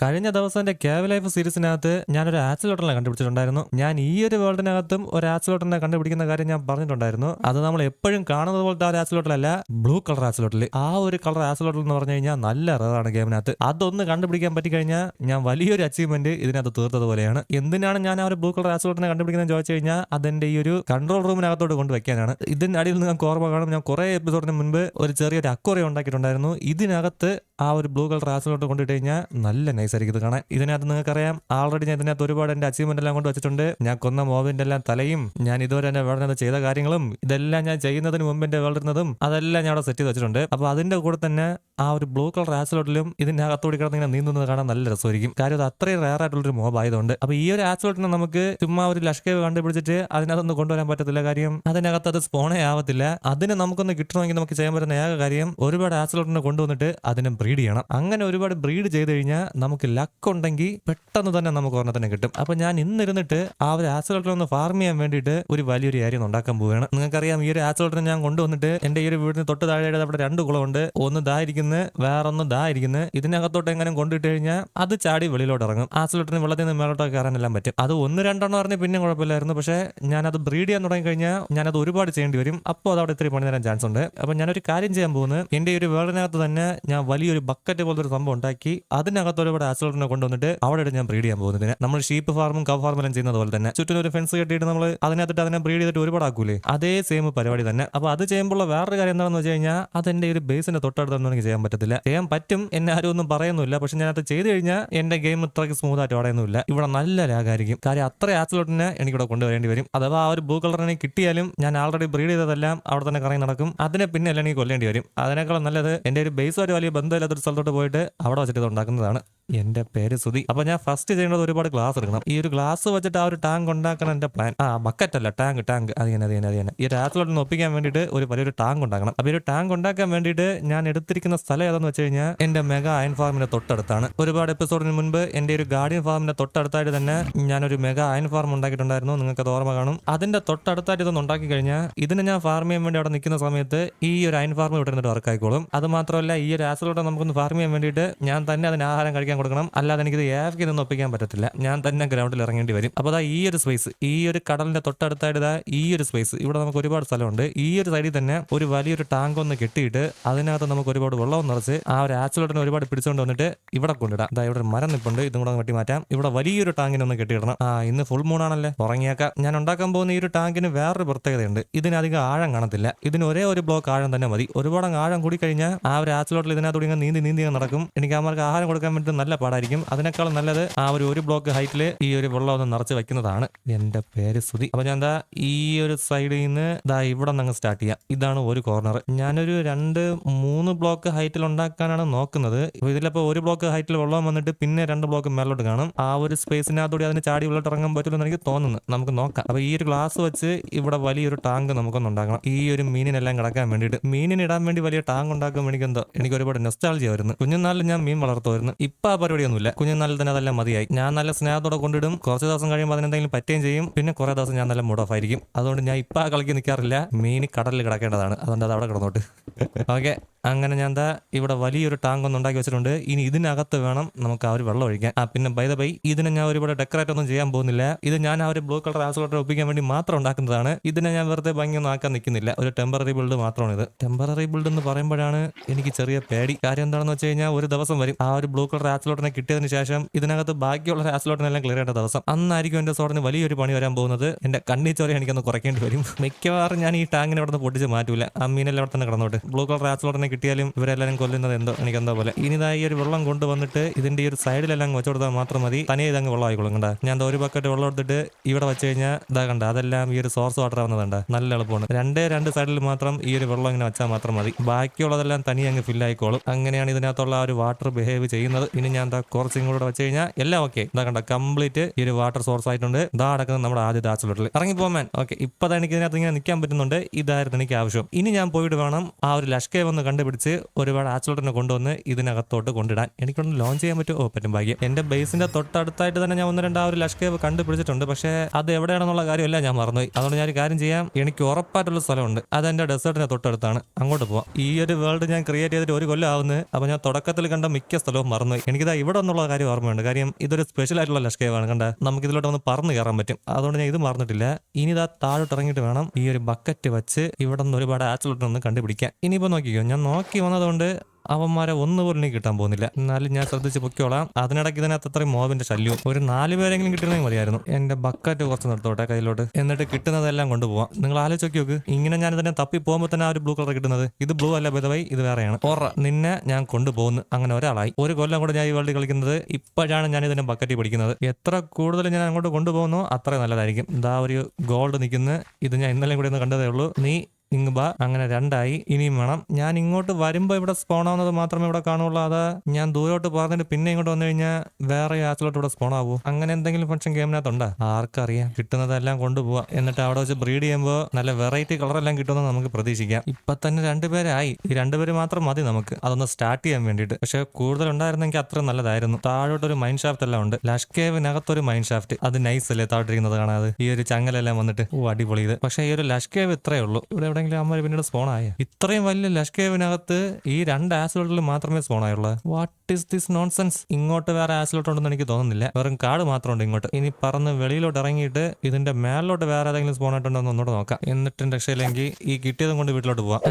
കഴിഞ്ഞ ദിവസം എന്റെ കേവ് ലൈഫ് സീരീസിനകത്ത് ഞാനൊരു ആക്സിലോട്ടറിനെ കണ്ടുപിടിച്ചിട്ടുണ്ടായിരുന്നു. ഞാൻ ഈ ഒരു വേൾഡിനകത്തും ഒരു ആക്സിലോട്ടറിനെ കണ്ടുപിടിക്കുന്ന കാര്യം ഞാൻ പറഞ്ഞിട്ടുണ്ടായിരുന്നു. അത് നമ്മൾ എപ്പോഴും കാണുന്നത് പോലത്തെ ഒരു ആക്സിലോട്ടറല്ല ബ്ലൂ കളർ ആക്സിലോട്ടറിൽ ആ ഒരു കളർ ആക്സിലോട്ടർ എന്ന് പറഞ്ഞു കഴിഞ്ഞാൽ നല്ല റേറാണ് ഗെയിമിനകത്ത് അതൊന്ന് കണ്ടുപിടിക്കാൻ പറ്റി കഴിഞ്ഞാൽ ഞാൻ വലിയൊരു അച്ചീവ്മെന്റ് ഇതിനകത്ത് തീർത്തതുപോലെയാണ് എന്തിനാണ് ഞാൻ ആ ഒരു ബ്ലൂ കളർ ആക്സിലോട്ടറിനെ കണ്ടുപിടിക്കുന്നത് ചോദിച്ചു കഴിഞ്ഞാൽ അതെന്റെ ഈ ഒരു കൺട്രോൾ റൂമിനകത്തോട് കൊണ്ടുവയ്ക്കാനാണ്. ഇതിന്റെ അടിയിൽ നിങ്ങൾക്ക് ഓർമ്മ കാണും. ഞാൻ കുറെ എപ്പിസോഡിന് മുൻപ് ഒരു ചെറിയൊരു അക്വറിയം ഉണ്ടാക്കിയിട്ടുണ്ടായിരുന്നു. ഇതിനകത്ത് ആ ഒരു ബ്ലൂ കളർ ആസിലോട്ട് കൊണ്ടിട്ട് കഴിഞ്ഞാൽ നല്ല നൈസ് ആയിരിക്കും ഇത് കാണാൻ. ഇതിനകത്ത് നിങ്ങൾക്കറിയാം ആൾറെഡി ഞാൻ ഇതിനകത്ത് ഒരുപാട് എന്റെ അച്ചീവ്മെന്റ് എല്ലാം കൊണ്ട് വെച്ചിട്ടുണ്ട്. ഞാൻ കൊന്ന മോവിന്റെ എല്ലാം തലയും ഞാൻ ഇതുവരെ എന്റെ വേൾഡിനകത്ത് ചെയ്ത കാര്യങ്ങളും ഇതെല്ലാം ഞാൻ ചെയ്യുന്നതിന് മുമ്പ് എന്റെ വേൾഡിരുന്നതും അതെല്ലാം ഞാൻ അവിടെ സെറ്റ് ചെയ്ത് വെച്ചിട്ടുണ്ട്. അപ്പൊ അതിന്റെ കൂടെ തന്നെ ആ ഒരു ബ്ലൂ കളർ ആസിലോട്ടിലും ഇതിന്റെ അകത്തോടി കിടന്ന് ഇങ്ങനെ നീന്തുന്നത് കാണാൻ നല്ല രസമായിരിക്കും. കാര്യം അത് അത്രയും റയർ ആയിട്ടുള്ള ഒരു മോബ് ആയതുകൊണ്ട്. അപ്പൊ ഈ ഒരു ആസിലോട്ടിനെ നമുക്ക് ചുമ്മാ ഒരു ലഷ്കേവ് കണ്ടുപിടിച്ചിട്ട് അതിനകത്തൊന്ന് കൊണ്ടുവരാൻ പറ്റത്തില്ല കാര്യം അതിനകത്ത് അത് സ്പോണേ ആവത്തില്ല. അതിനെ നമുക്കൊന്ന് കിട്ടണമെങ്കിൽ നമുക്ക് ചെയ്യാൻ പറ്റുന്ന ഏക കാര്യം ഒരുപാട് ആസിലോട്ടിനെ കൊണ്ടുവന്നിട്ട് അതിനെ ബ്രീഡ് ചെയ്യണം. അങ്ങനെ ഒരുപാട് ബ്രീഡ് ചെയ്ത് കഴിഞ്ഞാൽ നമുക്ക് ലക്ക് ഉണ്ടെങ്കിൽ പെട്ടെന്ന് തന്നെ നമുക്ക് ഒരെണ്ണത്തിനെ കിട്ടും. അപ്പൊ ഞാൻ ഇന്നിരുന്നിട്ട് ആ ഒരു ആസിലോട്ടിനെ ഒന്ന് ഫാർം ചെയ്യാൻ വേണ്ടിയിട്ട് ഒരു വലിയൊരു ഏരിയ ഉണ്ടാക്കാൻ പോവുകയാണ്. നിങ്ങൾക്കറിയാം ഈ ഒരു ആസിലോട്ടിനെ ഞാൻ കൊണ്ടുവന്നിട്ട് എന്റെ ഈ ഒരു വീടിന് തൊട്ട് താഴെ അവിടെ രണ്ട് കുളമുണ്ട്. ഒന്ന് ദാ ഇരിക്കുന്നത് വേറൊന്ന് ദാ ഇരിക്കുന്നത് ഇതിനകത്തോട്ട് എങ്ങനെ കൊണ്ടിട്ട് കഴിഞ്ഞാൽ അത് ചാടി വെളിയിലോട്ട് ഇറങ്ങും. ആസിലോട്ടിന് വെള്ളത്തിൽ നിന്ന് മേലോട്ടൊക്കെ കയറാനെല്ലാം പറ്റും. അത് ഒന്ന് രണ്ടെണ്ണം പറഞ്ഞ് പിന്നെ കുഴപ്പമില്ലായിരുന്നു. പക്ഷേ ഞാനത് ബ്രീഡ് ചെയ്യാൻ തുടങ്ങി കഴിഞ്ഞാൽ ഞാനത് ഒരുപാട് ചെയ്യേണ്ടി വരും. അപ്പോൾ അത് അവിടെ ഇത്തിരി പണി തരാൻ ചാൻസ് ഉണ്ട്. അപ്പൊ ഞാനൊരു കാര്യം ചെയ്യാൻ പോകുന്നത് എന്റെ ഈ ഒരു വേൾഡിനകത്ത് തന്നെ ഞാൻ വലിയൊരു ബക്കറ്റ് പോലത്തെ ഒരു സംഭവം ഉണ്ടാക്കി അതിനകത്ത് ഒരുപാട് ആസിലോട്ടിനെ കൊണ്ടുവന്നിട്ട് അവിടെ ഞാൻ ബ്രീഡ് ചെയ്യാൻ പോകുന്നതിന്. നമ്മൾ ഷീപ്പ് ഫാർമും കവ് ഫാർമും എല്ലാം ചെയ്യുന്നത് പോലെ തന്നെ. ചുറ്റും ഒരു ഫെൻസ് കെട്ടിയിട്ട് നമ്മൾ അതിനകത്തിട്ട് അതിനെ ബ്രീഡ് ചെയ്തിട്ട് ഒരുപാട് ആക്കൂലേ? അതേ സെയിം പരിപാടി തന്നെ. അപ്പൊ അത് ചെയ്യുമ്പോൾ വേറൊരു കാര്യം എന്താണെന്ന് വെച്ച് കഴിഞ്ഞാൽ അതെന്റെ ഒരു ബേസിന്റെ തൊട്ടടുത്തൊന്നും എനിക്ക് ചെയ്യാൻ പറ്റത്തില്ല. ചെയ്യാൻ പറ്റും എന്നെ ആരും ഒന്നും പറയുന്നില്ല പക്ഷെ ഞാനത് ചെയ്ത് കഴിഞ്ഞാൽ എന്റെ ഗെയിം ഇത്രയ്ക്ക് സ്മൂത്ത് ആയിട്ട് ഓടുന്നില്ല ഇവിടെ നല്ല ലാഗായിരിക്കും കാര്യം അത്ര ആസിലോട്ടിനെ എനിക്കിവിടെ കൊണ്ടുവരേണ്ടി വരും. അഥവാ ആ ഒരു ബ്ലൂ കളറിനെ കിട്ടിയാലും ഞാൻ ആൾറെഡി ബ്രീഡ് ചെയ്തതെല്ലാം അവിടെ തന്നെ കറങ്ങി നടക്കും. അതിനെ പിന്നെ അല്ല എനിക്ക് കൊല്ലേണ്ടി വരും. അതിനേക്കാളും നല്ലത് എന്റെ ഒരു ബേസുമായിട്ട് വലിയ ബന്ധമില്ലാത്തൊരു സ്ഥലത്തോട്ട് പോയിട്ട് അവിടെ വെച്ചിട്ട് ഇത് ഉണ്ടാക്കുന്നതാണ്. എന്റെ പേര് സുധി അപ്പൊ ഞാൻ ഫസ്റ്റ് ചെയ്യേണ്ടത് ഒരുപാട് ഗ്ലാസ് എടുക്കണം. ഈ ഒരു ഗ്ലാസ് വെച്ചിട്ട് ആ ഒരു ടാങ്ക് ഉണ്ടാക്കണം എന്റെ പ്ലാൻ ആ ബക്കറ്റ് അല്ല ടാങ്ക് ടാങ്ക് അത് തന്നെ അത് തന്നെ അത് തന്നെ. ഈ രാത്രിലോട്ട് ഒപ്പിക്കാൻ വേണ്ടിയിട്ട് ഒരു വലിയൊരു ടാങ്ക് ഉണ്ടാക്കണം. അപ്പൊ ഒരു ടാങ്ക് ഉണ്ടാക്കാൻ വേണ്ടിയിട്ട് ഞാൻ എടുത്തിരിക്കുന്ന സ്ഥലം ഏതാന്ന് വെച്ച് കഴിഞ്ഞാൽ എന്റെ മെഗാ അയൺ ഫാമിന്റെ തൊട്ടടുത്താണ്. ഒരുപാട് എപ്പിസോഡിന് മുൻപ് എന്റെ ഒരു ഗാർഡിയൻ ഫാമിന്റെ തൊട്ടടുത്തായിട്ട് തന്നെ ഞാനൊരു മെഗാ അയൺ ഫാം ഉണ്ടാക്കിയിട്ടുണ്ടായിരുന്നു. നിങ്ങൾക്ക് അത് ഓർമ്മ കാണും. അതിന്റെ തൊട്ടടുത്തായിട്ട് ഇതൊന്ന് ഉണ്ടാക്കി കഴിഞ്ഞാൽ ഇതിന് ഞാൻ ഫാർം ചെയ്യാൻ വേണ്ടി അവിടെ നിൽക്കുന്ന സമയത്ത് ഈ ഒരു അയൺ ഫാം ഇവിടെ നിന്നിട്ട് വർക്ക് ആയിക്കോളും. അത് മാത്രമല്ല ഈ ഒരു ആസിലോട്ട് നമുക്കൊന്ന് ഫാർം ചെയ്യാൻ വേണ്ടിയിട്ട് ഞാൻ തന്നെ അതിന് ആഹാരം കഴിക്കാൻ കൊടുക്കണം. അല്ലാതെ എനിക്കിത് ഏഫ്ക്ക് നിന്ന് ഒപ്പിക്കാൻ പറ്റത്തില്ല. ഞാൻ തന്നെ ഗ്രൗണ്ടിൽ ഇറങ്ങേണ്ടി വരും. അപ്പോൾ അതാ ഈ ഒരു സ്പേസ് ഈ ഒരു കടലിന്റെ തൊട്ടടുത്തായിട്ട് ഇതാ ഈ ഒരു സ്പേസ് ഇവിടെ നമുക്ക് ഒരുപാട് സ്ഥലമുണ്ട്. ഈ ഒരു സൈഡിൽ തന്നെ ഒരു വലിയൊരു ടാങ്ക് ഒന്ന് കെട്ടിയിട്ട് അതിനകത്ത് നമുക്ക് ഒരുപാട് വെള്ളം നിറച്ച് ആ ഒരു ആസിലോട്ടിനെ ഒരുപാട് പിടിച്ചുകൊണ്ട് വന്നിട്ട് ഇവിടെ കൊണ്ടിടാം. അതായത് ഇവിടെ മരം നിപ്പുണ്ട്. ഇതും കൂടെ വെട്ടി മാറ്റാം. ഇവിടെ വലിയൊരു ടാങ്കിനെ ഒന്ന് കെട്ടിയിടണം. ആ ഇന്ന് ഫുൾ മൂണാണല്ലേ ഉറങ്ങിയേക്കാം. ഞാൻ ഉണ്ടാക്കാൻ പോകുന്ന ഈ ഒരു ടാങ്കിന് വേറൊരു പ്രത്യേകതയുണ്ട്. ഇതിനധികം ആഴം കാണത്തില്ല. ഇതിന് ഒരേ ഒരു ബ്ലോക്ക് ആഴം തന്നെ മതി. ഒരുപാട് ആഴം കൂടി കഴിഞ്ഞാൽ ആ ഒരു ആക്സിലോട്ടിൽ ഇതിനകത്തൂടി ഇങ്ങനെ നീന്തി നീന്തി നടക്കും. എനിക്ക് അവർക്ക് ആഹാരം കൊടുക്കാൻ വേണ്ടി നല്ല പാടായിരിക്കും. അതിനേക്കാളും നല്ലത് ആ ഒരു ഒരു ബ്ലോക്ക് ഹൈറ്റിൽ ഈ ഒരു വെള്ളം ഒന്ന് നിറച്ച് വെക്കുന്നതാണ് എന്റെ പേര് ശ്രുതി. അപ്പൊ ഞാൻ എന്താ ഈ ഒരു സൈഡിൽ നിന്ന് ഇതാ ഇവിടെ നിന്ന് സ്റ്റാർട്ട് ചെയ്യാം. ഇതാണ് ഒരു കോർണർ ഞാനൊരു രണ്ട് മൂന്ന് ബ്ലോക്ക് ഹൈറ്റിൽ ഉണ്ടാക്കാനാണ് നോക്കുന്നത്. ഇതിലപ്പോ ഒരു ബ്ലോക്ക് ഹൈറ്റിൽ വെള്ളം വന്നിട്ട് പിന്നെ രണ്ട് ബ്ലോക്ക് മേലോട്ട് കാണും. ആ ഒരു സ്പേസിനകത്തൂടി അതിന് ചാടി ഉള്ളിട്ട് ഇറങ്ങാൻ പറ്റുമെന്ന് എനിക്ക് തോന്നുന്നു. നമുക്ക് നോക്കാം. അപ്പൊ ഈ ഒരു ഗ്ലാസ് വെച്ച് ഇവിടെ വലിയൊരു ടാങ്ക് നമുക്കൊന്ന് ഉണ്ടാക്കണം. ഈ ഒരു മീനിനെല്ലാം കിടക്കാൻ വേണ്ടിയിട്ട്. മീനിന് ഇടാൻ വേണ്ടി വലിയ ടാങ്ക് ഉണ്ടാക്കാൻ വേണ്ടി എന്തോ എനിക്ക് ഒരുപാട് നെസ്റ്റാൾജി വരുന്നു. കുഞ്ഞുനാളിൽ ഞാൻ മീൻ വളർത്തുമായിരുന്നു. ഇപ്പൊ പരിപാടിയൊന്നുമില്ല. കുഞ്ഞുനാളിൽ തന്നെ അതെല്ലാം മതിയായി. ഞാൻ നല്ല സ്നേഹത്തോടെ കൊണ്ടിടും. കുറച്ച് ദിവസം കഴിയുമ്പോൾ അതിനെന്തെങ്കിലും പറ്റുകയും ചെയ്യും. പിന്നെ കുറെ ദിവസം ഞാൻ നല്ല മൂഡ് ഓഫ് ആയിരിക്കും. അതുകൊണ്ട് ഞാൻ ഇപ്പൊ കളിക്ക് നിൽക്കാറില്ല മീൻ കടലിൽ കിടക്കേണ്ടതാണ്. അതുകൊണ്ട് അത് അവിടെ കിടന്നോട്ട്. ഓക്കെ അങ്ങനെ ഞാൻ എന്താ ഇവിടെ വലിയൊരു ടാങ്ക് ഒന്ന് ഉണ്ടാക്കി വെച്ചിട്ടുണ്ട്. ഇനി ഇതിനകത്ത് വേണം നമുക്ക് ആ ഒരു വെള്ളം ഒഴിക്കാൻ. ആ പിന്നെ ബൈ ദ ബൈ ഇതിനെ ഞാൻ ഒരുപാട് ഡെക്കറേറ്റ് ഒന്നും ചെയ്യാൻ പോകുന്നില്ല. ഇത് ഞാൻ ആ ഒരു ബ്ലൂ കളർ ആസിലോട്ട് ഒപ്പിക്കാൻ വേണ്ടി മാത്രം ഉണ്ടാക്കുന്നതാണ്. ഇതിനെ ഞാൻ വെറുതെ ഭംഗിയൊന്നും ആക്കാൻ നിൽക്കുന്നില്ല. ഒരു ടെമ്പററി ബിൽഡ് മാത്രമാണ് ഇത് ടെമ്പററി ബിൽഡ് എന്ന് പറയുമ്പോഴാണ് എനിക്ക് ചെറിയ പേടി. കാര്യം എന്താണെന്ന് വെച്ച് കഴിഞ്ഞാൽ ഒരു ദിവസം വരും. ആ ഒരു ബ്ലൂ കളർ ആസിലോട്ടിനെ കിട്ടിയതിന് ശേഷം ഇതിനകത്ത് ബാക്കിയുള്ള ആസിലോട്ടിനെല്ലാം ക്ലിയർ ചെയ്യേണ്ട ദിവസം. അന്നായിരിക്കും എന്റെ സോറിന് വലിയൊരു പണി വരാൻ പോകുന്നത്. എന്റെ കണ്ണി ചോര എനിക്കൊന്ന് കുറയ്ക്കേണ്ടി വരും. മിക്കവാറും ഞാൻ ഈ ടാങ്കിനെ അവിടെ നിന്ന് പൊട്ടിച്ച് മാറ്റൂല. ആ മീനെല്ലാം അവിടെ തന്നെ കിടന്നോട്ട് ബ്ലൂ കളർ ആസിലോട്ടിനെ കിട്ടിയാലും ഇവരെല്ലാരും കൊല്ലുന്നത് എന്തോ എനിക്ക് എന്തോ പോലെ. ഇനി ഇതാ ഈ ഒരു വെള്ളം കൊണ്ടുവന്നിട്ട് ഇതിന്റെ ഈ ഒരു സൈഡിലെല്ലാം വെച്ചു കൊടുത്താൽ മാത്രം മതി. തനിയെ ഇതങ്ങ് വെള്ളം ആയിക്കോളും കണ്ട. ഞാൻ ഒരു ബക്കറ്റ് വെള്ളം എടുത്തിട്ട് ഇവിടെ വെച്ച് കഴിഞ്ഞാൽ ഇതാ കണ്ട അതെല്ലാം ഈ ഒരു സോഴ്സ് വാട്ടർ ആവുന്നതുണ്ട് നല്ല എളുപ്പമാണ്. രണ്ടേ രണ്ട് സൈഡിൽ മാത്രം ഈ ഒരു വെള്ളം ഇങ്ങനെ വെച്ചാൽ മാത്രം മതി. ബാക്കിയുള്ളതെല്ലാം തനിയെ അങ്ങ് ഫിൽ ആയിക്കോളും അങ്ങനെയാണ് ഇതിനകത്തുള്ള ഒരു വാട്ടർ ബിഹേവ് ചെയ്യുന്നത്. ഇനി ഞാൻ എന്താ കുറച്ചും കൂടെ വെച്ച് കഴിഞ്ഞാൽ എല്ലാം ഓക്കെ ഇതാ കണ്ട കംപ്ലീറ്റ് ഈ ഒരു വാട്ടർ സോഴ്സ് ആയിട്ടുണ്ട്. ഇതാ അടക്കുന്നത് നമ്മുടെ ആദ്യ ആച്ചിലോട്ടിൽ ഇറങ്ങി പോകാൻ ഓക്കെ ഇപ്പൊ എനിക്ക് ഇതിനകത്ത് ഇങ്ങനെ നിൽക്കാൻ പറ്റുന്നുണ്ട്. ഇതായിരുന്നു എനിക്ക് ആവശ്യം. ഇനി ഞാൻ പോയിട്ട് വേണം ആ ഒരു ലഷ്കെ വന്ന് കണ്ടുപിടിക്കാൻ കണ്ടുപിടിച്ച് ഒരുപാട് ആക്സിലോട്ടിനെ കൊണ്ടുവന്ന് ഇതിനകത്തോട്ട് കൊണ്ടിടാൻ. എനിക്കൊന്ന് ലോഞ്ച് ചെയ്യാൻ പറ്റുമോ? പറ്റും ഭാഗ്യം. എന്റെ ബേസിന്റെ തൊട്ടടുത്തായിട്ട് തന്നെ ഞാൻ ഒന്ന് രണ്ട് ഒരു ലഷ്കേവ് കണ്ടുപിടിച്ചിട്ടുണ്ട്. പക്ഷേ അത് എവിടെയാണെന്നുള്ള കാര്യമല്ല ഞാൻ മറന്നുപോയി. അതുകൊണ്ട് ഞാൻ കാര്യം ചെയ്യാം. എനിക്ക് ഉറപ്പായിട്ടുള്ള സ്ഥലമുണ്ട്. അത് എന്റെ ഡെസേർട്ടിന്റെ തൊട്ടടുത്താണ്. അങ്ങോട്ട് പോവാം. ഈ ഒരു വേൾഡ് ഞാൻ ക്രിയേറ്റ് ചെയ്തിട്ട് ഒരു കൊല്ലം ആവുന്നത് അപ്പോൾ ഞാൻ തുടക്കത്തിൽ കണ്ട മിക്ക സ്ഥലവും മറന്നുപോയി. എനിക്കിതാ ഇവിടെ എന്നുള്ള കാര്യം ഓർമ്മയുണ്ട്. കാര്യം ഇതൊരു സ്പെഷ്യൽ ആയിട്ടുള്ള ലഷ്കേവാണ് കണ്ട? നമുക്ക് ഇതിലോട്ട് ഒന്ന് പറന്ന് കയറാൻ പറ്റും. അതുകൊണ്ട് ഞാൻ ഇത് മറന്നിട്ടില്ല. ഇനി ഇതാ താഴോട്ട് ഇറങ്ങിയിട്ട് വേണം ഈ ഒരു ബക്കറ്റ് വെച്ച് ഇവിടെ നിന്ന് ഒരുപാട് ആച്ചിലോട്ടൊന്ന് കണ്ടുപിടിക്കാൻ. ഇനിയിപ്പോൾ നോക്കിക്കോ ഞാൻ നോക്കി വന്നതുകൊണ്ട് അവന്മാരെ ഒന്നുപോലും പോലും കിട്ടാൻ പോകുന്നില്ല. എന്നാലും ഞാൻ ശ്രദ്ധിച്ച് പൊക്കോളാം അതിനിടയ്ക്ക് തന്നെ അത്രയും മോബിന്റെ ശല്യവും ഒരു നാല് പേരെങ്കിലും കിട്ടണമെങ്കിൽ മതിയായിരുന്നു. എന്റെ ബക്കറ്റ് കുറച്ച് നിർത്തോട്ടെ കയ്യിലോട്ട്. എന്നിട്ട് കിട്ടുന്നതെല്ലാം കൊണ്ടുപോവാം. നിങ്ങൾ ആലോചിച്ച് നോക്ക് ഇങ്ങനെ ഞാൻ തന്നെ തപ്പി പോകുമ്പോൾ തന്നെ ആ ഒരു ബ്ലൂ കളർ കിട്ടുന്നത്. ഇത് ബ്ലൂ അല്ല ബദവായി ഇത് വേറെയാണ്. ഓറ നിന്നെ ഞാൻ കൊണ്ടുപോകുന്നു. അങ്ങനെ ഒരാളായി. ഒരു കൊല്ലം കൂടെ ഞാൻ ഈ വേൾഡ് കളിക്കുന്നത് ഇപ്പോഴാണ് ഞാൻ ഇതിന്റെ ബക്കറ്റ് പിടിക്കുന്നത്. എത്ര കൂടുതൽ ഞാൻ അങ്ങോട്ട് കൊണ്ടുപോകുന്നോ അത്ര നല്ലതായിരിക്കും. ഇതാ ഒരു ഗോൾഡ് നിൽക്കുന്നത് ഇത് ഞാൻ ഇന്നലെ കൂടെ ഒന്ന് കണ്ടതേ ഉള്ളൂ. നീ ഇങ്ങ് ബാ. അങ്ങനെ രണ്ടായി. ഇനിയും വേണം. ഞാൻ ഇങ്ങോട്ട് വരുമ്പോൾ ഇവിടെ സ്പോൺ ആവുന്നത് മാത്രമേ ഇവിടെ കാണുള്ളൂ. അത് ഞാൻ ദൂരോട്ട് പറഞ്ഞിട്ട് പിന്നെ ഇങ്ങോട്ട് വന്നു കഴിഞ്ഞാൽ വേറെ ആച്ചിലോട്ട് ഇവിടെ സ്പോൺ ആവൂ. അങ്ങനെ എന്തെങ്കിലും ഫംഗ്ഷൻ ഗെയിമിനകത്തുണ്ടോ ആർക്കറിയാം. കിട്ടുന്നതെല്ലാം കൊണ്ടുപോവാം. എന്നിട്ട് അവിടെ വെച്ച് ബ്രീഡ് ചെയ്യുമ്പോൾ നല്ല വെറൈറ്റി കളറെല്ലാം കിട്ടുമെന്ന് നമുക്ക് പ്രതീക്ഷിക്കാം. ഇപ്പൊ തന്നെ രണ്ടുപേരായി. ഈ രണ്ടുപേര് മാത്രം മതി നമുക്ക്. അതൊന്ന് സ്റ്റാർട്ട് ചെയ്യാൻ വേണ്ടിട്ട് പക്ഷെ കൂടുതൽ ഉണ്ടായിരുന്നെങ്കിൽ അത്ര നല്ലതായിരുന്നു. താഴോട്ട് ഒരു മൈൻ ഷാഫ്റ്റ് എല്ലാം ഉണ്ട്. ലഷ്കേവിനകത്തൊരു മൈൻ ഷാഫ്റ്റ് അത് നൈസ് അല്ലേ? താഴോട്ടിരിക്കുന്നത് കാണാതെ. ഈ ഒരു ചങ്ങലെല്ലാം വന്നിട്ട്. ഓ അടിപൊളി ഇത്. പക്ഷെ ഈ ഒരു ലഷ്കേവ് ഇത്രയേ ഉള്ളൂ. ഇവിടെ എവിടെയെങ്കിലും അമ്മ പിന്നീട് സ്പോൺ ആയ? ഇത്രയും വലിയ ലഷ്കേവിനകത്ത് ഈ രണ്ട് ആസിലോട്ടിൽ മാത്രമേ സ്പോൺ ആയുള്ളൂ. വാട്ട് ഇസ് ദിസ് നോൺസെൻസ് ഇങ്ങോട്ട് വേറെ ആസിലോട്ട് ഉണ്ടെന്ന് എനിക്ക് തോന്നുന്നില്ല. വെറും കാട് മാത്രമുണ്ട് ഇങ്ങോട്ട്. ഇനി പറന്ന് വെളിയിലോട്ട് ഇറങ്ങിയിട്ട് ഇതിന്റെ മേളിലോട്ട് വേറെ ഏതെങ്കിലും സ്പോൺ ആയിട്ടുണ്ടോ എന്ന് ഒന്നുകൂടെ നോക്കാം. എന്നിട്ടും രക്ഷയില്ലെങ്കിൽ ഈ കിട്ടിയതും കൊണ്ട് വീട്ടിലോട്ട് പോവാം.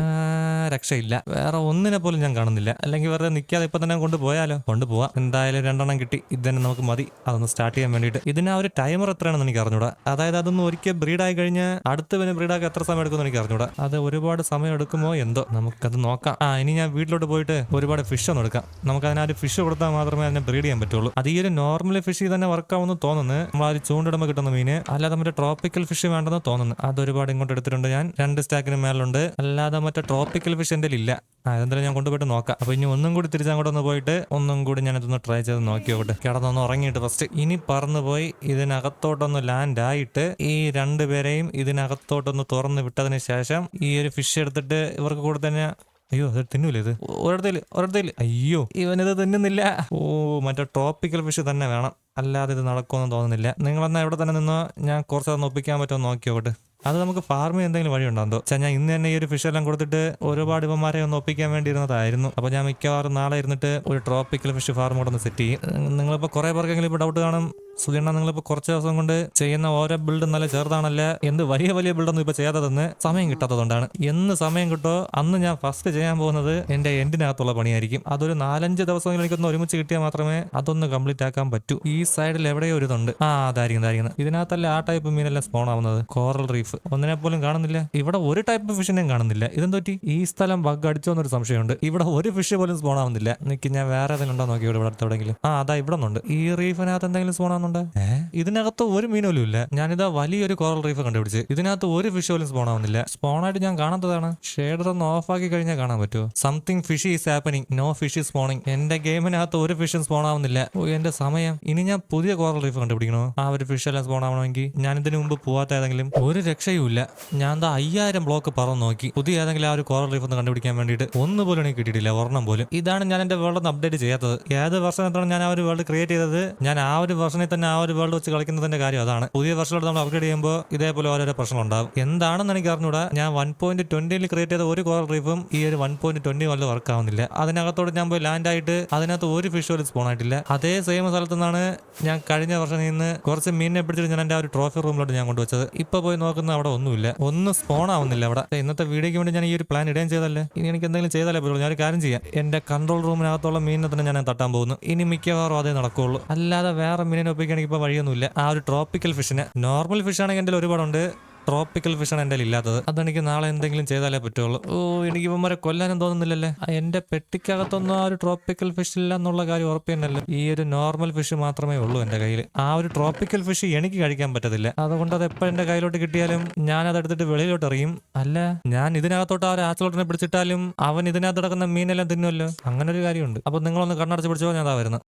രക്ഷയില്ല. വേറെ ഒന്നിനെ പോലും ഞാൻ കാണുന്നില്ല. അല്ലെങ്കിൽ വെറുതെ നിൽക്കാതെ ഇപ്പൊ തന്നെ കൊണ്ടുപോയാലോ? കൊണ്ടുപോവാം. എന്തായാലും രണ്ടെണ്ണം കിട്ടി. ഇത് തന്നെ നമുക്ക് മതി. അതൊന്ന് സ്റ്റാർട്ട് ചെയ്യാൻ വേണ്ടിയിട്ട്. ഇതിന് ആ ഒരു ടൈമർ എത്രയാണെന്ന് എനിക്ക് അറിഞ്ഞൂടാ. അതായത് അതൊന്ന് ഒരിക്കൽ ആയി കഴിഞ്ഞാൽ അടുത്ത് പിന്നെ ബ്രീഡാക്കി എത്ര സമയം എടുക്കുമെന്ന് എനിക്ക് അറിഞ്ഞൂടാ. അത് ഒരുപാട് സമയം എടുക്കുമോ? എന്തോ. നമുക്കത് നോക്കാം. ആ ഇനി ഞാൻ വീട്ടിലോട്ട് പോയിട്ട് ഒരുപാട് ഫിഷ് ഒന്ന് എടുക്കാം. നമുക്ക് അതിനൊരു ഫിഷ് കൊടുത്താൽ മാത്രമേ അതിനെ ബ്രീഡ് ചെയ്യാൻ പറ്റുള്ളൂ. അത് ഈ ഒരു നോർമൽ ഫിഷ് തന്നെ വർക്കാവുമെന്ന് തോന്നുന്നു. നമ്മൾ ആ ഒരു ചൂണ്ടിടുമ്പോൾ കിട്ടുന്ന മീന് അല്ലാതെ മറ്റേ ട്രോപ്പിക്കൽ ഫിഷ് വേണ്ടെന്ന് തോന്നുന്നു. അത് ഒരുപാട് ഇങ്ങോട്ട് എടുത്തിട്ടുണ്ട് ഞാൻ. രണ്ട് സ്റ്റാക്കിന് മേലുണ്ട് അല്ലാതെ മറ്റേ ട്രോപ്പിക്കൽ ഫിഷ് എന്റെ ഇല്ല അതെന്തായാലും ഞാൻ കൊണ്ടുപോയിട്ട് നോക്കാം. അപ്പോൾ ഇനി ഒന്നും കൂടി തിരിച്ചങ്ങോട്ട് ഒന്ന് പോയിട്ട് ഒന്നും കൂടി ഞാൻ ഇതൊന്ന് ട്രൈ ചെയ്ത് നോക്കി നോക്കട്ടെ കിടന്നൊന്ന് ഉറങ്ങിയിട്ട് ഫസ്റ്റ് ഇനി പറന്നു പോയി ഇതിനകത്തോട്ടൊന്ന് ലാൻഡ് ആയിട്ട് ഈ രണ്ടുപേരെയും ഇതിനകത്തോട്ടൊന്ന് തുറന്ന് വിട്ടതിന് ശേഷം ഈ ഒരു ഫിഷ് എടുത്തിട്ട് ഇവർക്ക് കൂടെ തന്നെ അയ്യോ അത് തിന്നൂലേ ഇത്? ഒരിടത്തേൽ ഒരിടത്തേൽ. അയ്യോ ഇവനിത് തിന്നുന്നില്ല. ഓ മറ്റേ ട്രോപ്പിക്കൽ ഫിഷ് തന്നെ വേണം. അല്ലാതെ ഇത് നടക്കുമെന്ന് തോന്നുന്നില്ല. നിങ്ങളെന്നാ ഇവിടെ തന്നെ നിന്ന് ഞാൻ കുറച്ചതൊന്ന് ഒപ്പിക്കാൻ പറ്റുമോ നോക്കി നോക്കട്ടെ അത് നമുക്ക് ഫാർമിൽ എന്തെങ്കിലും വഴി ഉണ്ടോ വെച്ചാൽ ഞാൻ ഇന്ന് തന്നെ ഈ ഒരു ഫിഷ് എല്ലാം കൊടുത്തിട്ട് ഒരുപാട് ഇവന്മാരെ ഒന്ന് ഒപ്പിക്കാൻ വേണ്ടി ഇരുന്നതായിരുന്നു അപ്പൊ ഞാൻ മിക്കവാറും നാളെ ഇരുന്നിട്ട് ഒരു ട്രോപ്പിക്കൽ ഫിഷ് ഫാർം കൂടെ ഒന്ന് സെറ്റ് ചെയ്യും. നിങ്ങളിപ്പോ കുറെ പേർക്കെങ്കിലും ഇപ്പൊ ഡൗട്ട് കാണും. സുധീണ്ണ നിങ്ങളിപ്പോ കുറച്ച് ദിവസം കൊണ്ട് ചെയ്യുന്ന ഓരോ ബിൽഡ് നല്ല ചെറുതാണല്ല? എന്ത് വലിയ വലിയ ബിൽഡൊന്നും ഇപ്പൊ ചെയ്യാത്തതെന്ന് സമയം കിട്ടാത്തതുകൊണ്ടാണ്. എന്ന് സമയം കിട്ടോ? അന്ന് ഞാൻ ഫസ്റ്റ് ചെയ്യാൻ പോകുന്നത് എന്റെ എൻഡിനകത്തുള്ള പണിയായിരിക്കും. അതൊരു നാലഞ്ച് ദിവസം എനിക്കൊന്ന് ഒരുമിച്ച് കിട്ടിയാൽ മാത്രമേ അതൊന്ന് കംപ്ലീറ്റ് ആക്കാൻ പറ്റൂ. ഈ സൈഡിൽ എവിടെയോ ഒരു ഇതുണ്ട്. ആ അതായിരിക്കും അതായിരിക്കും. ഇതിനകത്തല്ല ആ ടൈപ്പ് മീനെല്ലാം സ്പോൺ ആവുന്നത്? കോറൽ റീഫ് ഒന്നിനെ പോലും കാണുന്നില്ല. ഇവിടെ ഒരു ടൈപ്പ് ഫിഷിനെയും കാണുന്നില്ല. ഇതെന്ത് പറ്റി? ഈ സ്ഥലം ബഗ് അടിച്ചോ എന്നൊരു സംശയമുണ്ട്. ഇവിടെ ഒരു ഫിഷ് പോലും സ്പോൺ ആവുന്നില്ല. എനിക്ക് ഞാൻ വേറെ ഏതെങ്കിലും ഉണ്ടോ നോക്കി ഇവിടെ അടുത്ത് എവിടെയെങ്കിലും ആ അതാ ഇവിടെ നിന്നുണ്ട്. ഈ റീഫിനകത്ത് എന്തെങ്കിലും സ്പോൺ ആവുന്നുണ്ട് ഏ? ഇതിനകത്ത് ഒരു മീനോലും ഇല്ല. ഞാനിതാ വലിയൊരു കോറൽ റീഫ് കണ്ടുപിടിച്ച്. ഇതിനകത്ത് ഒരു ഫിഷ് പോലും സ്പോൺ ആവുന്നില്ല. സ്പോൺ ആയിട്ട് ഞാൻ കാണാത്തതാണ്. ഷെയ്ഡർ ഒന്ന് ഓഫ് ആക്കി കഴിഞ്ഞാൽ കാണാൻ പറ്റുമോ? Something fish is happening no fish is spawning എന്റെ ഗെയിമിനകത്ത് ഒരു ഫിഷും സ്പോൺ ആവുന്നില്ല. ഓ എന്റെ സമയം. ഇനി ഞാൻ പുതിയ കോറൽ റീഫ് കണ്ടുപിടിക്കണോ? ആ ഒരു ഫിഷ് എല്ലാം സ്പോൺ ആവണമെങ്കിൽ ഞാൻ ഇതിനു മുമ്പ് പോവാത്ത ഏതെങ്കിലും? ഒരു രക്ഷയും ഇല്ല. ഞാൻ എന്താ അയ്യായിരം ബ്ലോക്ക് പറന്ന് നോക്കി. പുതിയ ഏതെങ്കിലും ആ ഒരു കോറൽ റീഫ് ഒന്ന് കണ്ടുപിടിക്കാൻ വേണ്ടിയിട്ട് ഒന്ന് പോലും എനിക്ക് കിട്ടിയിട്ടില്ല. ഒരെണ്ണം പോലും. ഇതാണ് ഞാൻ എന്റെ വേൾഡ് ഒന്ന് അപ്ഡേറ്റ് ചെയ്യാത്തത്. ഏത് വെർഷനത്താണ് ഞാൻ ആ ഒരു വേൾഡ് ക്രിയേറ്റ് ചെയ്തത്? ഞാൻ ആ ഒരു വെർഷനിൽ തന്നെ ആ ഒരു വേൾഡ് വെച്ച് കളിക്കുന്നതിന്റെ കാര്യം അതാണ്. പുതിയ വെർഷനിലോട്ട് നമ്മൾ അപ്ഗ്രേഡ് ചെയ്യുമ്പോൾ ഇതേപോലെ ഓരോരോ പ്രശ്നം ഉണ്ടാവും എന്താണെന്ന് എനിക്ക് അറിഞ്ഞൂടാ. ഞാൻ വൺ പോയിന്റ് ട്വന്റിയിൽ ക്രിയേറ്റ് ചെയ്ത ഒരു കോറൽ റീഫും ഈ ഒരു വൺ പോയിന്റ് ട്വന്റി വല്ല വർക്ക് ആവുന്നില്ല. അതിനകത്തോട് ഞാൻ പോയി ലാൻഡ് ആയിട്ട് അതിനകത്ത് ഒരു ഫിഷ് പോലും സ്പോൺ ആയിട്ടില്ല. അതേ സെയിം സ്ഥലത്ത് നിന്നാണ് ഞാൻ കഴിഞ്ഞ വർഷം നിന്ന് കുറച്ച് മീനിനെ പിടിച്ചിട്ട് ഞാൻ എന്റെ ഒരു ട്രോഫി റൂമിലോട്ട് ഞാൻ കൊണ്ടുവച്ചത്. ഇപ്പൊ പോയി നോക്കുന്ന അവിടെ ഒന്നുമില്ല. ഒന്നും സ്പോൺ ആവുന്നില്ല അവിടെ. ഇന്നത്തെ വീഡിയോയ്ക്ക് വേണ്ടി ഞാൻ ഈ ഒരു പ്ലാൻ ഇടുകയും ചെയ്തല്ലേ ഇനി എനിക്ക് എന്തെങ്കിലും ചെയ്താലേ പറ്റുള്ളൂ. ഞാൻ ഒരു കാര്യം ചെയ്യാം. എന്റെ കൺട്രോൾ റൂമിനകത്തുള്ള മീനിനെ തന്നെ ഞാൻ തട്ടാൻ പോകുന്നു. ഇനി മിക്കവാറും അതേ നടക്കുള്ളൂ. അല്ലാതെ വേറെ മീനിനെ ഒപ്പിക്കുകയാണെങ്കിൽ ഇപ്പൊ വഴിയൊന്നുമില്ല ആ ഒരു ട്രോപ്പിക്കൽ ഫിഷിന് നോർമൽ ഫിഷ് ആണെങ്കിൽ എന്റെ ഒരുപാടുണ്ട്. ട്രോപ്പിക്കൽ ആണ് എന്റെ ഇല്ലാത്തത്. അതെനിക്ക് നാളെ എന്തെങ്കിലും ചെയ്താലേ പറ്റുള്ളൂ. ഓ എനിക്ക് ഇവന്മാരെ കൊല്ലാനും തോന്നുന്നില്ലല്ലേ? എന്റെ പെട്ടിക്കകത്തൊന്നും ആ ഒരു ട്രോപ്പിക്കൽ ഫിഷ് ഇല്ല എന്നുള്ള കാര്യം ഉറപ്പ് ഈ ഒരു നോർമൽ ഫിഷ് മാത്രമേ ഉള്ളൂ എന്റെ കയ്യിൽ. ആ ഒരു ട്രോപ്പിക്കൽ ഫിഷ് എനിക്ക് കഴിക്കാൻ പറ്റത്തില്ല. അതുകൊണ്ട് അത് എപ്പോൾ എന്റെ കയ്യിലോട്ട് കിട്ടിയാലും ഞാൻ അത് എടുത്തിട്ട് വെളിയിലോട്ട് എറിയും. അല്ല ഞാൻ ഇതിനകത്തോട്ട് ആ ഒരു ആച്ചലോട്ടിനെ പിടിച്ചിട്ടാലും അവൻ ഇതിനകത്ത് കിടക്കുന്ന മീനെല്ലാം തിന്നുമല്ലോ അങ്ങനെ ഒരു കാര്യമുണ്ട്. അപ്പൊ നിങ്ങളൊന്ന് കണ്ണടച്ച് പിടിച്ചോ ഞാൻ അതാ വരുന്നത്.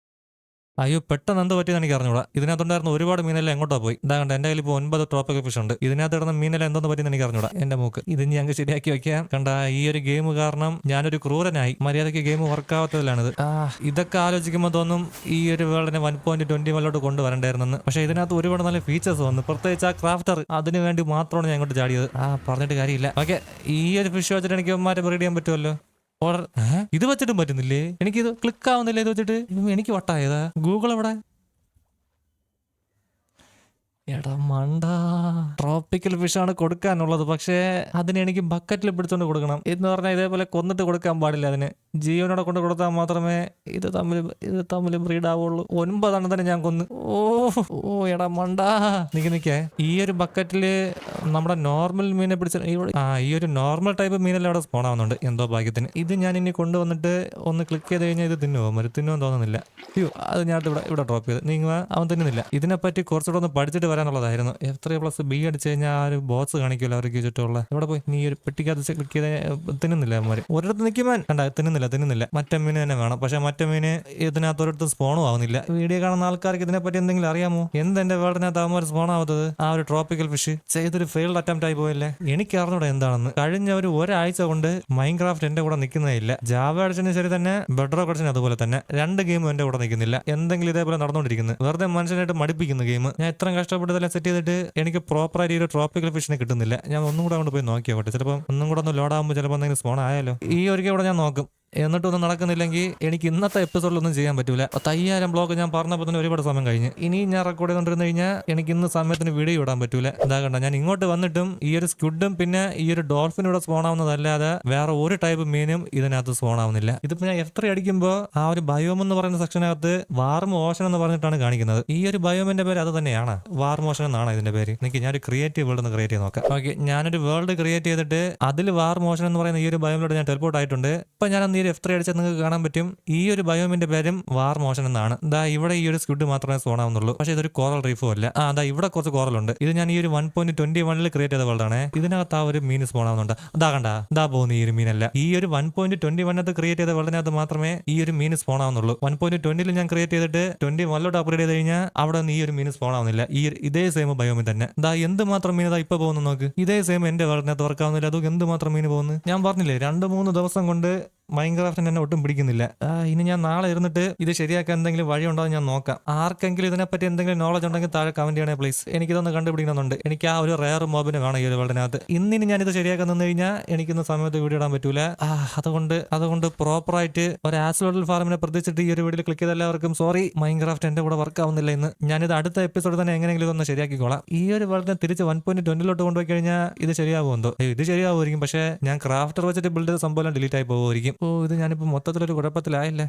അയ്യോ പെട്ടെന്ന് എന്ത് പറ്റിയെന്ന് എനിക്ക് അറിഞ്ഞൂടാ. ഇതിനകത്തുണ്ടായിരുന്ന ഒരുപാട് മീനെല്ലാം എങ്ങോട്ടാ പോയി? ഇതാ കണ്ട എന്റെ കയ്യിൽ ഇപ്പോൾ ഒൻപത് ട്രോപ്പിക്കൽ ഫിഷ് ഉണ്ട്. ഇതിനകത്ത് ഇടുന്ന മീനെല്ലാം എന്തോന്ന് പറ്റിയെന്ന് എനിക്ക് അറിഞ്ഞൂടാ. എന്റെ മൂക്ക്. ഇത് ഞങ്ങൾക്ക് ശരിയാക്കി വെക്കാം. കണ്ട ഈ ഒരു ഗെയിം കാരണം ഞാനൊരു ക്രൂരനായി. മര്യാദയ്ക്ക് ഗെയിം വർക്കാവാത്തതിലാണിത് ഇതൊക്കെ ആലോചിക്കുമ്പോൾ തോന്നും ഈ ഒരു വേൾഡിനെ വൺ പോയിന്റ് ട്വന്റി വല്ലോട്ട് കൊണ്ടുവരണ്ടായിരുന്നെന്ന്. പക്ഷേ ഇതിനകത്ത് ഒരുപാട് നല്ല ഫീച്ചേഴ്സ് വന്നു. പ്രത്യേകിച്ച് ആ ക്രാഫ്റ്റർ അതിനു വേണ്ടി മാത്രമാണ് ഞാൻ ഇങ്ങോട്ട് ചാടിയത്. ആ പറഞ്ഞിട്ട് കാര്യമില്ല. ഓക്കെ ഈ ഒരു ഫിഷ് വെച്ചിട്ട് എനിക്ക് ബ്രീഡ് ചെയ്യാൻ പറ്റുമല്ലോ? ഇത് വെച്ചിട്ടും പറ്റുന്നില്ലേ? എനിക്ക് ഇത് ക്ലിക്ക് ആവുന്നില്ല ഇത് വെച്ചിട്ട്? എനിക്ക് വട്ടായതാ. ഗൂഗിൾ എവിടെ? എടാ മണ്ട. ട്രോപ്പിക്കൽ ഫിഷാണ് കൊടുക്കാനുള്ളത്. പക്ഷേ അതിന് എനിക്ക് ബക്കറ്റിൽ പിടിച്ചോണ്ട് കൊടുക്കണം. എന്ന് പറഞ്ഞാൽ ഇതേപോലെ കൊന്നിട്ട് കൊടുക്കാൻ പാടില്ല അതിന്. ജീവനോടെ കൊണ്ട് കൊടുത്താൽ മാത്രമേ ഇത് തമ്മിൽ ഇത് തമ്മിൽ ബ്രീഡ് ആവുള്ളൂ ഒൻപതെണ്ണം തന്നെ ഞാൻ കൊന്ന്. ഓ ഓ എടാ മണ്ടാ. നിക്ക് നിക്കേ. ഈ ഒരു ബക്കറ്റിൽ നമ്മുടെ നോർമൽ മീനെ പിടിച്ച ആ ഈ ഒരു നോർമൽ ടൈപ്പ് മീനെല്ലാം അവിടെ സ്പോൺ ആവുന്നുണ്ട്. എന്തോ ഭാഗ്യത്തിന്. ഇത് ഞാൻ ഇനി കൊണ്ടുവന്നിട്ട് ഒന്ന് ക്ലിക്ക് ചെയ്ത് കഴിഞ്ഞാൽ ഇത് തിന്നുവോ? മരു തിന്നുവോ തോന്നുന്നില്ല. അയ്യോ അത് ഞാൻ ഇവിടെ ഇവിടെ ഡ്രോപ്പ് ചെയ്ത്. നീങ്ങുക അവൻ തിന്നുന്നില്ല. ഇതിനെപ്പറ്റി കുറച്ചുകൂടെ ഒന്ന് പഠിച്ചിട്ട് വരാനുള്ളതായിരുന്നു. എത്ര ത്രീ പ്ലസ് ബി അടിച്ച് കഴിഞ്ഞാൽ ആ ഒരു ബോക്സ് കാണിക്കുമല്ലോ അവർക്ക് ചുറ്റുമുള്ള. ഇവിടെ പോയി? നീ ഒരു പെട്ടിക്കകത്ത് ക്ലിക്ക് ചെയ്ത് തിന്നുന്നില്ല അവന്മാര്. ഒരിടത്ത് നിൽക്കുമ്പോൾ കണ്ട തിന്നുന്നില്ല. തിന്നുന്നില്ല. മറ്റേ മീൻ തന്നെ വേണം. പക്ഷെ മറ്റേ മീന് ഇതിനകത്ത് ഒരിടത്തും സ്പോണും ആവുന്നില്ല. വീഡിയോ കാണുന്ന ആൾക്കാർക്ക് ഇതിനെപ്പറ്റി എന്തെങ്കിലും അറിയാമോ? എന്ത് എന്റെ വേൾഡിനകത്ത് അവന്മാർ സ്പോൺ ആവാത്തത്? ആ ഒരു ട്രോപ്പിക്കൽ ഫിഷ് ചെയ്തൊരു ഫെയിൽഡ് അറ്റംപ്റ്റ് ആയി പോയല്ലേ? എനിക്ക് അറിഞ്ഞൂടെ എന്താണെന്ന്. കഴിഞ്ഞ ഒരു ഒരാഴ്ച കൊണ്ട് മൈൻക്രാഫ്റ്റ് എന്റെ കൂടെ നിൽക്കുന്നേ ഇല്ല. ജാവ അടിച്ചതിന് ശരി തന്നെ ബെഡ്രോ അടിച്ചതിന് അതുപോലെ തന്നെ. രണ്ട് ഗെയിമും എന്റെ കൂടെ നിൽക്കുന്നില്ല. എന്തെങ്കിലും ഇതേപോലെ നടന്നുകൊണ്ടിരിക്കുന്നു. വെറുതെ മനുഷ്യനായിട്ട് മടിപ്പിക്കുന്ന ഗെയിം ഞാൻ ഇത്രയും കഷ്ടപ്പെട്ട് ഇതെല്ലാം സെറ്റ് ചെയ്തിട്ട് എനിക്ക് പ്രോപ്പറായിട്ട് ഈ ഒരു ട്രോപ്പിക്കൽ ഫിഷിനെ കിട്ടുന്നില്ല. ഞാൻ ഒന്നും കൂടെ അങ്ങോട്ട് പോയി നോക്കിയോട്ടെ ചിലപ്പോൾ ഒന്നും കൂടെ ഒന്ന് ലോഡ് ആകുമ്പോൾ ചിലപ്പോൾ എന്തെങ്കിലും സ്പോൺ ആയാലോ? ഈ ഒരിക്കൽ കൂടെ ഞാൻ നോക്കും. എന്നിട്ടൊന്നും നടക്കുന്നില്ലെങ്കിൽ എനിക്ക് ഇന്നത്തെ എപ്പിസോഡിലൊന്നും ചെയ്യാൻ പറ്റൂല. തയ്യായിരം ബ്ലോഗ് ഞാൻ പറഞ്ഞപ്പോൾ തന്നെ ഒരുപാട് സമയം കഴിഞ്ഞ്. ഇനി ഞാൻ റെക്കോർഡ് ചെയ്തുകൊണ്ടിരുന്നു കഴിഞ്ഞാൽ എനിക്ക് ഇന്ന് സമയത്തിന് വീഡിയോ ഇടാൻ പറ്റൂല. എന്താ ഞാൻ ഇങ്ങോട്ട് വന്നിട്ടും ഈ ഒരു സ്ക്വിഡും പിന്നെ ഈ ഒരു ഡോൾഫിനും ഇവിടെ സ്പോൺ ആവുന്നതല്ലാതെ വേറെ ഒരു ടൈപ്പ് മീനും ഇതിനകത്ത് സ്പോൺ ആവുന്നില്ല. ഇതിപ്പോ ഞാൻ എത്ര അടിക്കുമ്പോൾ ആ ഒരു ബയോം എന്ന് പറയുന്ന സെക്ഷനകത്ത് വാർം ഓഷൻ എന്ന് പറഞ്ഞിട്ടാണ് കാണിക്കുന്നത്. ഈ ഒരു ബയോമിന്റെ പേര് അത് തന്നെയാണ്. വാർം ഓഷൻ എന്നാണ് ഇതിന്റെ പേര്. എനിക്ക് ഒരു ക്രിയേറ്റീവ് വേൾഡ് ഒന്ന് ക്രിയേറ്റ് ചെയ്ത് നോക്കാം. ഓക്കെ ഞാനൊരു വേൾഡ് ക്രിയേറ്റ് ചെയ്തിട്ട് അതിൽ വാർം ഓഷൻ എന്ന് പറയുന്ന ഈ ഒരു ബയോമിലൂടെ ഞാൻ ടെലിപ്പോർട്ട് ആയിട്ടുണ്ട്. ഇപ്പൊ ഞാൻ അന്ന് ഈ എഫ് ത്രീ അടിച്ചാൽ നിങ്ങൾക്ക് കാണാൻ പറ്റും? ഈ ഒരു ബയോമിന്റെ പേരും വാർ മോഷൻ എന്നാണ്. ദാ ഇവിടെ ഈ ഒരു സ്ക്വിഡ് മാത്രമേ സോൺ ആവുന്നുള്ളൂ. പക്ഷേ ഇതൊരു കോറൽ റീഫും അല്ല. ആ ദാ ഇവിടെ കുറച്ച് കോറൽ ഉണ്ട്. ഇത് ഞാൻ ഈ ഒരു വൺ പോയിന്റ് ട്വന്റി വണ്ണിൽ ക്രിയേറ്റ് ചെയ്ത വേൾഡാണ് ഇതിനകത്ത് ആ ഒരു മീൻ സ്പോൺ ആവുന്നുണ്ട്. ദാ കണ്ട ദാ പോകുന്ന ഈ ഒരു മീനല്ല. ഈ ഒരു വൺ പോയിന്റ് ട്വന്റി വണ്ണത്ത് ക്രിയേറ്റ് ചെയ്ത വേൾഡിനകത്ത് മാത്രമേ ഈ ഒരു മീൻ സ്പോൺ ആവുന്നുള്ളൂ. വൺ പോയിന്റ് ട്വന്റിയിൽ ഞാൻ ക്രിയേറ്റ് ചെയ്തിട്ട് ട്വന്റി വണ്ണിലോട്ട് അപ്ഗ്രേഡ് ചെയ്ത് കഴിഞ്ഞാൽ അവിടെ നിന്ന് ഈ ഒരു മീൻ സ്പോൺ ആവുന്നില്ല. ഈ ഇതേ സെയിം ബയോമി തന്നെ. ദാ എന്ത് മാത്രം മീൻ ഇതാ ഇപ്പൊ പോകുന്നു നോക്ക്. ഇതേ സെയിം എന്റെ വേൾഡിനകത്ത് വർക്കാവുന്നില്ല അതും അത് എന്ത് മാത്രം മീൻ പോകുന്നു? ഞാൻ പറഞ്ഞില്ലേ രണ്ട് മൂന്ന് ദിവസം കൊണ്ട് മൈൻക്രാഫ്റ്റിന് എന്നെ ഒട്ടും പിടിക്കുന്നില്ല. ഇനി ഞാൻ നാളെ ഇരുന്നിട്ട് ഇത് ശരിയാക്കാൻ എന്തെങ്കിലും വഴി ഉണ്ടോ എന്ന് ഞാൻ നോക്കാം. ആർക്കെങ്കിലും ഇതിനെപ്പറ്റി എന്തെങ്കിലും നോളജ് ഉണ്ടെങ്കിൽ താഴെ കമന്റ് ചെയ്യണേ പ്ലീസ് എനിക്കിതൊന്ന് കണ്ടുപിടിക്കണമെന്നുണ്ട്. എനിക്ക് ആ ഒരു റയർ മോബിന് വേണം ഈ ഒരു വേൾഡിനകത്ത് ഇന്നിനി ഞാൻ ഇത് ശരിയാക്കാൻ നിന്ന് കഴിഞ്ഞാൽ എനിക്കിന്ന് സമയത്ത് വീഡിയോ ഇടാൻ പറ്റൂല. അതുകൊണ്ട് അതുകൊണ്ട് പ്രോപ്പറായിട്ട് ഒരു ആസ്ലോഡൽ ഫാർമിനെ പ്രതീക്ഷിച്ചിട്ട് ഈ ഒരു വീഡിയോ ക്ലിക്ക് ചെയ്ത എല്ലാവർക്കും സോറി മൈൻക്രാഫ്റ്റ് എന്റെ കൂടെ വർക്ക് ആവുന്നില്ല ഇന്ന്. ഞാനിത് അടുത്ത എപ്പിസോഡ് തന്നെ എങ്ങനെയെങ്കിലും ഇതൊന്ന് ശരിയാക്കിക്കോളാം. ഈ ഒരു വേൾഡിനെ തിരിച്ച് വൺ പോയിന്റ് ട്വന്റിലോട്ട് കൊണ്ടുപോയി കഴിഞ്ഞാൽ ഇത് ശരിയാവുമെന്തോ ഇത് ശരിയാവുമായിരിക്കും. പക്ഷേ ഞാൻ ക്രാഫ്റ്റർ വെച്ചിട്ട് ബിൽഡ് ചെയ്ത സംഭവം ഡിലീറ്റ് ആയി പോകുമായിരിക്കും ഓ ഇത് ഞാനിപ്പോൾ മൊത്തത്തിലൊരു കുഴപ്പത്തിലായില്ലേ?